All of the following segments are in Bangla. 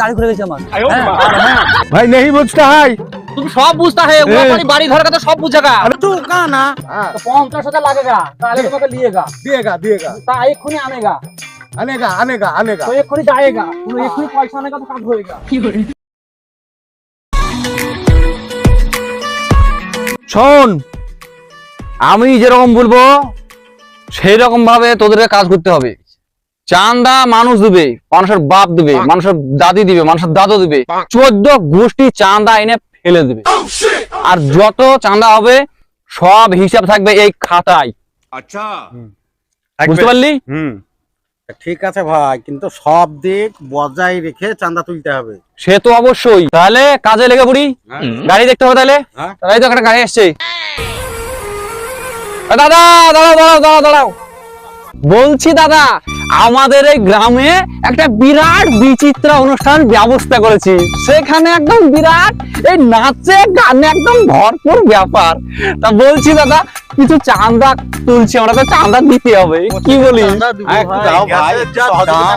দাড়ি খুলে গেছে আমার। হ্যাঁ, ভাই বুঝতে তুমি সব বুঝতে বাড়ি ঘর কথা সব বুঝাগা কা না। হ্যাঁ। 50 তাহলে তোমাকে তা তো তুমি পয়সা তো কাজ কি শোন আমি যেরকম বলব সেই রকম ভাবে তোদের কাজ করতে হবে। চান্দা মানুষ দিবে মানুষের বাপ দিবে মানুষের দাদি দিবে মানুষের দাদু দিবে চোদ্দ গোষ্ঠী চান্দা এনে ফেলে দিবে। আর যত চান্দা হবে সব হিসাব থাকবে এই খাতায়। আচ্ছা। বুঝতে পারলি? ঠিক আছে ভাই কিন্তু সব দিক বজায় রেখে চান্দা তুলতে হবে। সে তো অবশ্যই। তাহলে কাজে লেগে পড়ি। গাড়ি দেখতে হবে তাহলে। তাই তো একটা গাড়ি আসছে। দাদা দাঁড়াও দাঁড়াও দাঁড়াও দাঁড়াও। বলছি দাদা আমাদের এই গ্রামে একটা বিরাট বিচিত্র অনুষ্ঠান ব্যবস্থা করেছি। সেখানে একদম বিরাট এই নাচে গানে একদম ভরপুর ব্যাপার। তা বলছি দাদা কিছু চাঁদা তুলছি আমরা তো চাঁদা দিতে হবে। কি বলি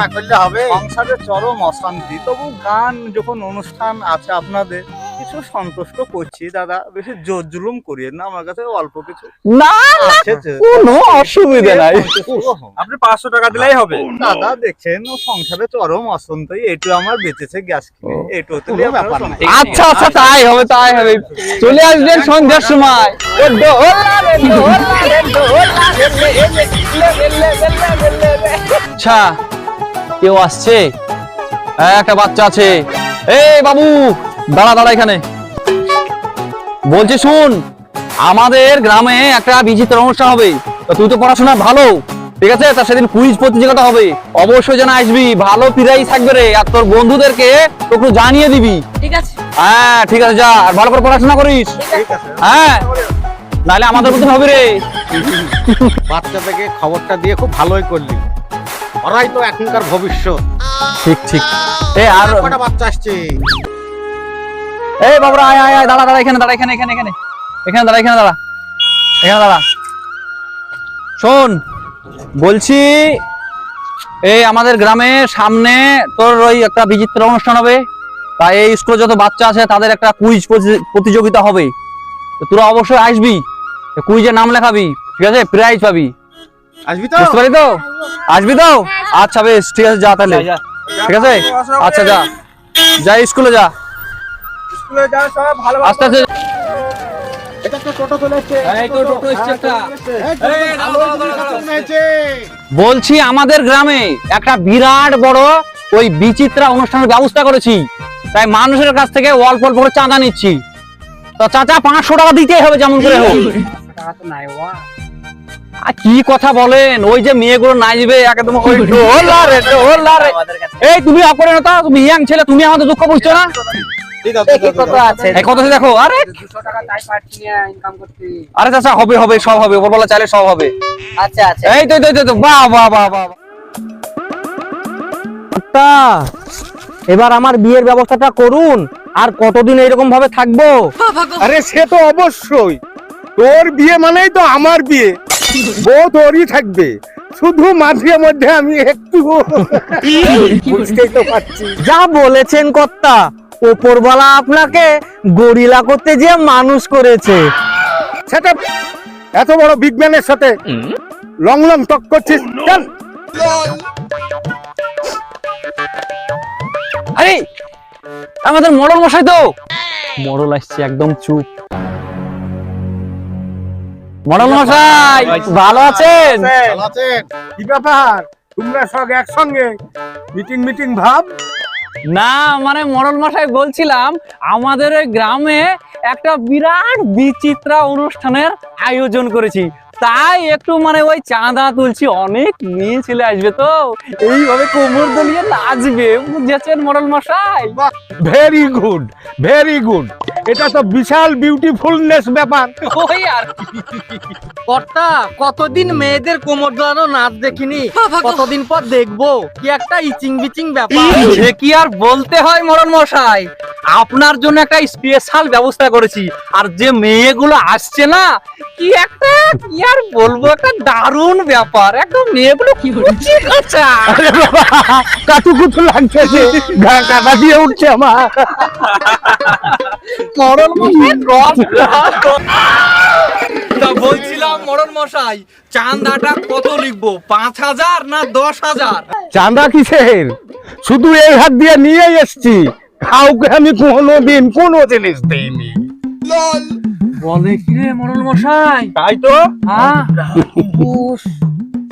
না করলে হবে। সংসারে চরম অশান্তি। তবু গান যখন অনুষ্ঠান আছে আপনাদের কিছু সন্তুষ্ট করছি দাদা বেশি জোর জুলুম করিয়ে না আমার কাছে অল্প কিছু না কোনো অসুবিধা নাই আপনি পাঁচশো টাকা দিলেই হবে দাদা দেখছেন সংসারে চরম অসন্ত এটু আমার বেঁচেছে গ্যাস কিনে এটু তো আচ্ছা আচ্ছা তাই হবে তাই হবে চলে আসবেন সন্ধ্যার সময় আচ্ছা কেউ আসছে একটা বাচ্চা আছে এই বাবু দাঁড়া দাঁড়া এখানে। বলছি শুন আমাদের গ্রামে একটা বিচিত্র অনুষ্ঠান হবে। তা তুই তো পড়াশোনা ভালো ঠিক আছে? তা সেদিন কুইজ প্রতিযোগিতা হবে। অবশ্যই যেন আসবি ভালো প্রাইজ থাকবে রে। আর তোর বন্ধুদেরকে একটু জানিয়ে দিবি। ঠিক আছে। হ্যাঁ ঠিক আছে যা। আর ভালো করে পড়াশোনা করিস। হ্যাঁ নাহলে আমাদের মতন হবে রে। বাচ্চাদেরকে খবরটা দিয়ে খুব ভালোই করলি। ওরাই তো এখনকার ভবিষ্যৎ। ঠিক ঠিক। এ আর কটা বাচ্চা আসছে? এই বাবুরা আয় আয় আয় দাঁড়া দাঁড়া এখানে দাঁড়া এখানে এখানে এখানে এখানে দাঁড়া এখানে দাঁড়া এখানে দাঁড়া। শোন বলছি এই আমাদের গ্রামে সামনে তোর ওই একটা বিচিত্র অনুষ্ঠান হবে। তাই এই স্কুলে যত বাচ্চা আছে তাদের একটা কুইজ প্রতিযোগিতা হবে। তো তোরা অবশ্যই আসবি। কুইজে নাম লেখাবি ঠিক আছে? প্রাইজ পাবি। আসবি তো? বুঝতে পারি তো? আসবি তো? আচ্ছা বেশ ঠিক আছে যা তাহলে। ঠিক আছে? আচ্ছা যা। যা স্কুলে যা। আস্তে আস্তে। বলছি আমাদের গ্রামে একটা বিরাট বড় ওই বিচিত্রা অনুষ্ঠানের ব্যবস্থা করেছি। তাই মানুষের কাছ থেকে অল্প অল্প করে চাঁদা নিচ্ছি। তো চাচা পাঁচশো টাকা দিতেই হবে যেমন করে হোক। টাকা তো নাই ওয়া আর কি কথা বলেন? ওই যে মেয়েগুলো নাচবে একদম ওই ঢোলা এই তুমি অপরে না তুমি ইয়াং ছেলে তুমি আমাদের দুঃখ বুঝছ না? কত আছে। এই দেখো? আরে! দুশো টাকা তাই পাচ্ছি ইনকাম করতে। আরে চাচা হবে হবে সব হবে। ওপরবেলা চাইলে সব হবে। আচ্ছা আচ্ছা। এই তো এই তো, এই তো, এই তো। বাহ বাহ বাহ বাহ তা এবার আমার বিয়ের ব্যবস্থাটা করুন। আর কতদিন এরকম ভাবে থাকব? আরে সে তো অবশ্যই। তোর বিয়ে মানেই তো আমার বিয়ে। বউ তোরই থাকবে। শুধু মাঝে মধ্যে আমি একটু। বুঝতেই তো পারছি। যা বলেছেন কর্তা। ওপরওয়ালা আপনাকে গরিলা করতে যে মানুষ করেছে। সেটা এত বড় বিজ্ঞানের সাথে লং লং টক করছিস চল। আরে আমাদের মডল মশাই তো। মডল আসছে একদম চুপ। মডল মশাই ভালো আছেন? ভালো আছেন? কি ব্যাপার? তোমরা সব একসঙ্গে মিটিং মিটিং ভাব? না মানে মরল মশাই বলছিলাম, আমাদের গ্রামে একটা বিরাট বিচিত্রা অনুষ্ঠানের আয়োজন করেছি। তাই একটু মানে ওই চাঁদা তুলছি, অনেক মেয়ে ছেলে আসবে তো। এইভাবে কোমর দলিয়ে নাচবে, বুঝেছেন মরল মশাই? ভেরি গুড ভেরি গুড এটা তো বিশাল বিউটিফুলনেস ব্যাপার। ওই আর কর্তা কতদিন মেয়েদের কোমর দোলানো নাচ দেখিনি? কতদিন পর দেখব? কি একটা ইচিং বিচিং ব্যাপার সে কি আর বলতে হয় মরণ মশাই? আপনার জন্য একটা স্পেশাল ব্যবস্থা করেছি। আর যে মেয়েগুলো আসছে না কি একটা কি আর বলব একটা দারুণ ব্যাপার। একদম মেয়েগুলো কুচি কাঁচা কাটু কুটু লাগছে গা কাটা দিয়ে উঠছে আমার। মরণ মশাই তা বলছিলাম মরণ মশাই চাঁদাটা কত লিখব? পাঁচ হাজার না দশ হাজার? চাঁদা কিসের? শুধু এই হাত দিয়ে নিয়ে এসছি। কাউকে আমি কোনো দিন কোনো জিনিস দিইনি। বলে কি রে মরণ মশাই? তাই তো? হ্যাঁ।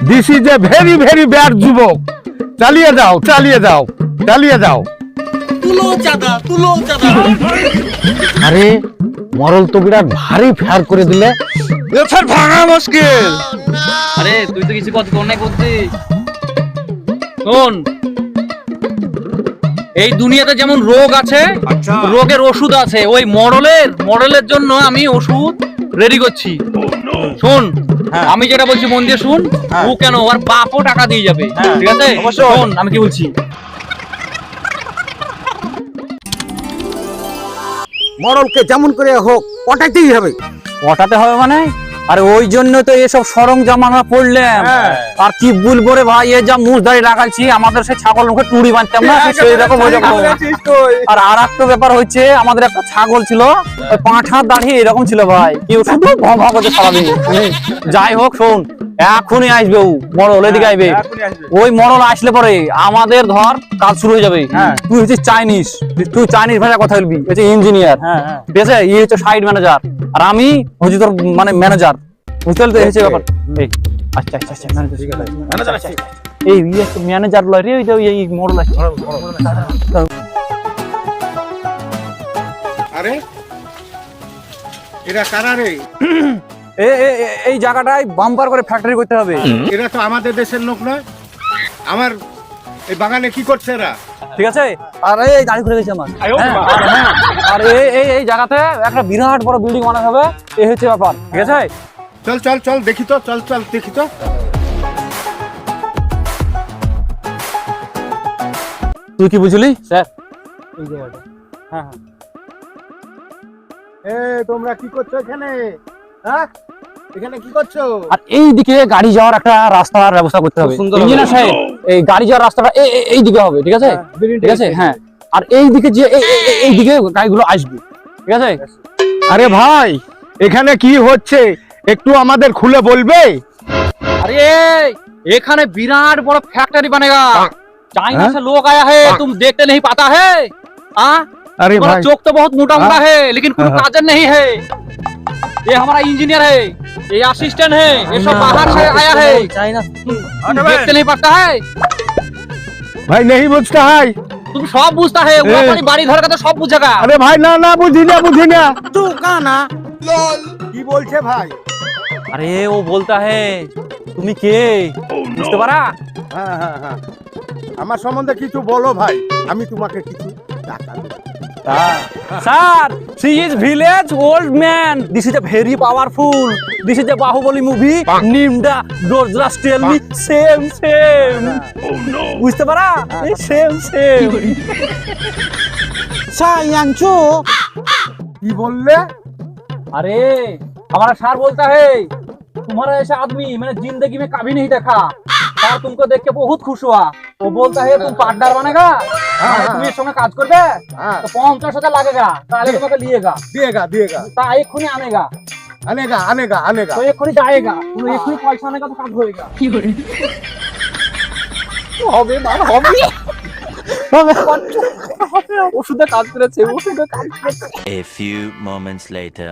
This is a very very bad যুবক। চালিয়ে যাও চালিয়ে যাও চালিয়ে যাও। তুলো চাঁদা তুলো চাঁদা। আরে মরল তো বিরাট ভারী ফেয়ার করে দিলে। ভাঙা মুশকিল। আরে তুই তো কিছু কথা নাই করছি শোন এই দুনিয়াতে যেমন রোগ আছে রোগের ওষুধ আছে ওই মডেলের মডেলের জন্য আমি ওষুধ রেডি করছি। শোন আমি যেটা বলছি মন দিয়ে শুন ও কেন ওর বাপও টাকা দিয়ে যাবে ঠিক আছে? শোন আমি কি বলছি? মরলকে যেমন করে হোক পটাইতেই হবে। পটাতে হবে মানে? আরে ওই জন্য তো এসব সরঞ্জাম আমরা পড়লাম আর কি বলব রে ভাই এ যা মুখ দাঁড়িয়ে লাগাইছি আমাদের সেই ছাগল মুখে টুড়ি বাঁধতাম না? সেই রকম আর আর একটা ব্যাপার হচ্ছে আমাদের একটা ছাগল ছিল ওই পাঁচ হাত দাঁড়িয়ে এরকম ছিল ভাই। কেউ শুধু ভ ভ করছে সারাদিন। যাই হোক শোন এখনই আসবে ও মরল এদিকে আসবে। ওই মরল আসলে পরে আমাদের ধর কাজ শুরু হয়ে যাবে। তুই হচ্ছে চাইনিজ তুই চাইনিজ ভাষায় কথা বলবি হচ্ছে ইঞ্জিনিয়ার। ঠিক আছে? ই হচ্ছে সাইড ম্যানেজার আর আমি হচ্ছে তোর মানে ম্যানেজার বুঝতে পারলি ব্যাপার। এই আচ্ছা আচ্ছা আচ্ছা ম্যানেজার এই ইয়ে ম্যানেজার লয় রে ওই যে এই আরে এরা কারা রে? এই জায়গাটায় বাম্পার করে ফ্যাক্টরি করতে হবে। এরা তো আমাদের দেশের লোক নয়। আমার এই বাগানে কি করছে এরা? ঠিক আছে? আর এই দাড়ি খুলে গেছে আমার। হ্যাঁ, আর হ্যাঁ, এই এই এই জায়গাতে একটা বিরাট বড় বিল্ডিং বানাতে হবে। এই হচ্ছে ব্যাপার। ঠিক আছে? চল চল চল দেখি তো চল চল দেখি তো। তুই কি বুঝলি? স্যার। এ তোমরা কি করছ এখানে? হ্যাঁ? এখানে কি করছ? আর এই গাড়ি যাওয়ার একটা রাস্তার ব্যবস্থা করতে হবে। ইঞ্জিনিয়ার সাহেব এই গাড়ি যাওয়ার রাস্তাটা এই এই- এই দিকে হবে ঠিক আছে? ঠিক আছে? হ্যাঁ। আর এই দিকে যে এই- এই- এই- এই দিকে গাড়িগুলো আসবে ঠিক আছে? আরে ভাই এখানে কি হচ্ছে? একটু আমাদের খুলে বলবে अरे एखाने विराट बड़ा फैक्ट्री बनेगा चाइना हाँ? से लोग आया है तुम देखते नहीं पाता है हाँ अरे तुम्हारा भाई चौक तो बहुत मोटा मोटा हाँ? है लेकिन कोई हाँ। काजल नहीं है ये हमारा इंजीनियर है ये असिस्टेंट है ये सब बाहर से आया है तुम देखते नहीं पाता है ভাই নেই বুঝতে হয় तुम सब बुझता है वो ए। हमारी बाड़ी धर का तो सब बुझेगा আরে ভাই না না বুঝি না বুঝি না তুই কানা কি বলছে ভাই আরে ও বলতা হে তুমি কে? বুঝতে পারা? হ্যাঁ, হ্যাঁ, হ্যাঁ। আমার সম্বন্ধে কিছু বলো ভাই আমি তোমাকে কিছু sir she is village old man this is a very powerful this is a Baahubali movie NIMDA ডোজরা টেল মি সেম সেম বুঝতে পারা? হ্যাঁ। সেম সেম স্যার ইয়াঞ্চু কি বললে? আরে আমার স্যার বলতা হে। तुम्हारा এসে আদমি মানে জিন্দগি মে कभी नहीं দেখা और তুমি देख के बहुत खुश हुआ। वो बोलता है तुम पार्टनर बनेगा? হ্যাঁ তুমি এর সঙ্গে কাজ করবে তো পঞ্চাশ হাজার লাগেগা তাহলে তোমাকে লিয়েগা দিয়েগা দিয়েগা তা এক্ষুনি আনেগা আনেগা আনেগা আনেগা তো এক্ষুনি যায়েগা তুমি এক্ষুনি পয়সা আনেগা তো কাজ হয়েগা কি করে হবে মা হবে a few moments later.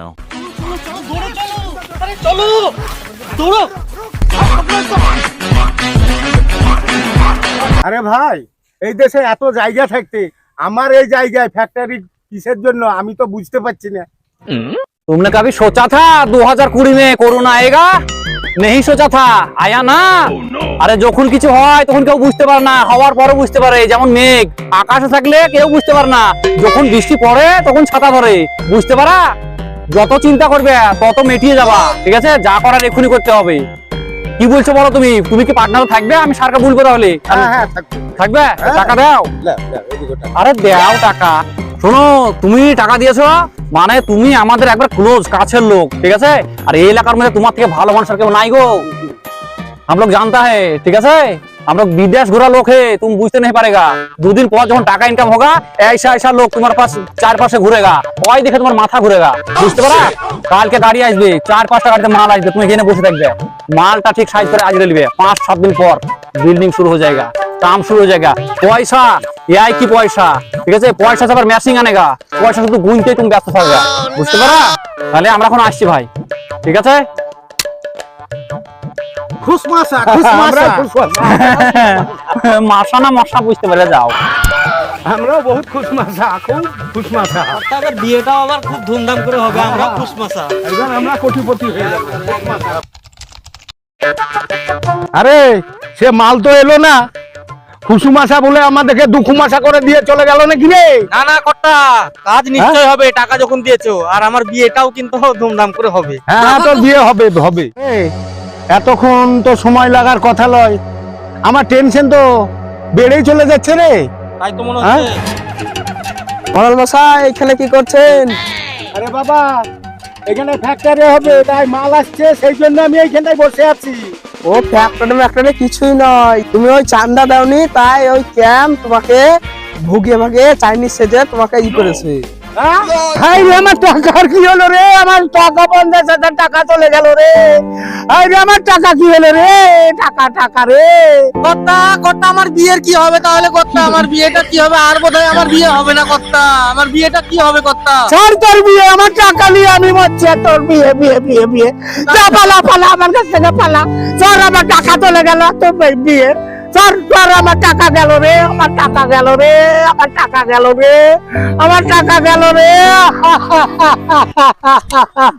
চলো দৌড়ো আরে ভাই এই দেশে এত জায়গা থাকতে আমার এই জায়গায় ফ্যাক্টরি কিসের জন্য আমি তো বুঝতে পারছি না तुमने कभी सोचा था 2020 में कोरोना आएगा नहीं सोचा था आया না আরে যখন কিছু হয় তখন কেউ বুঝতে পারে না হওয়ার পরে বুঝতে পারে যেমন মেঘ আকাশে থাকলে কেউ বুঝতে পারে না যখন বৃষ্টি পড়ে তখন ছাতা ধরে বুঝতে পারা যত চিন্তা করবে তত মিটিয়ে যাবা ঠিক আছে যা করার এক্ষুনি করতে হবে কি বলছো বলো তুমি তুমি কি পার্টনার থাকবে আমি সারকে বলবো তাহলে হ্যাঁ হ্যাঁ থাকবে থাকবে টাকা দাও লে, লে, এদিকে টাকা। আরে দাও টাকা শোনো তুমি টাকা দিয়েছো মানে তুমি আমাদের একবার ক্লোজ কাছের লোক ঠিক আছে আর এই এলাকার মধ্যে তোমার থেকে ভালো মানুষ আর কেউ নাই গো हम लोग जानता है ठीक है আমরা বিদেশ ঘোরা লোক হে, তুমি বুঝতে নেই পারেগা। দুদিন পর যখন টাকা ইনকাম হোক এসা এসা লোক তোমার পাশ, চারপাশে ঘুরেগা। ওই দেখে তোমার মাথা ঘুরে গা বুঝতে পারা? কালকে গাড়ি আসবে চার পাঁচটা গাড়িতে মাল আসবে, তুমি এখানে বসে থাকবে। মালটা ঠিক সাইজ করে আজকে নিবে, পাঁচ, সাত দিন পর। বিল্ডিং শুরু হয়ে যায়গা, কাম শুরু হয়ে যায়গা। পয়সা, এআই কি পয়সা? ঠিক আছে? পয়সা আবার ম্যাচিং আনেগা। পয়সা শুধু গুনতেই তুমি ব্যস্ত থাকবে। বুঝতে পারা? তাহলে আমরা এখন আসছি ভাই। ঠিক আছে? খুশমাসা খুশমাসা খুশমাসা মাসা না মশা বুঝতে পারে যাও। আমরাও বহুত খুশমাসা খুব খুশমাসা বিয়েটাও আবার খুব ধুমধাম করে হবে আমরা খুশমাসা আমরা কোটিপতি হয়ে যাব। আরে সে মাল তো এলো না। খুশুমাশা বলে আমাদেরকে দুখুমাশা করে দিয়ে চলে গেল নাকি রে? না না কর্তা কাজ নিশ্চয় হবে টাকা যখন দিয়েছ আর আমার বিয়েটাও কিন্তু ধুমধাম করে হবে। হ্যাঁ হ্যাঁ তোর বিয়ে হবে হবে। এই, এতক্ষণ তো সময় লাগার কথা লয়। আমার টেনশন তো বেড়েই চলে যাচ্ছে রে। তাই তো মনে হ্যাঁ? হচ্ছে মরাল মশাই এখানে কি করছেন? আরে বাবা এখানে ফ্যাক্টরি হবে তাই মাল আসছে সেই জন্য আমি এইখানটায় বসে আছি। ও ফ্যাক্টরি ম্যাক্টরি কিছুই নয়। তুমি ওই চান্দা দাওনি তাই ওই ক্যাম্প তোমাকে ভুগে ভাগে চাইনিজ সেজে তোমাকে ই করেছে। হাই রে আমার টাকার কি হলো রে? আমার টাকা পঞ্চাশ হাজার টাকা চলে গেল রে। হাই রে আমার টাকা কি হলো রে? টাকা টাকা রে। কর্তা কর্তা আমার বিয়ের কি হবে তাহলে কর্তা? আমার বিয়েটা কি হবে? আর বোধহয় আমার বিয়ে হবে না কর্তা। আমার বিয়েটা কি হবে কর্তা? ছাড় তোর বিয়ে আমার টাকা নিয়ে আমি মরছি। আর তোর বিয়ে বিয়ে বিয়ে বিয়ে। যা পালা পালা আমার কাছ থেকে পালা। স্যার আমার টাকা চলে গেল। তোর বিয়ে। স্যার স্যার, আমার টাকা গেল রে, আমার টাকা গেল রে, আমার টাকা গেল রে, আমার টাকা গেল রে।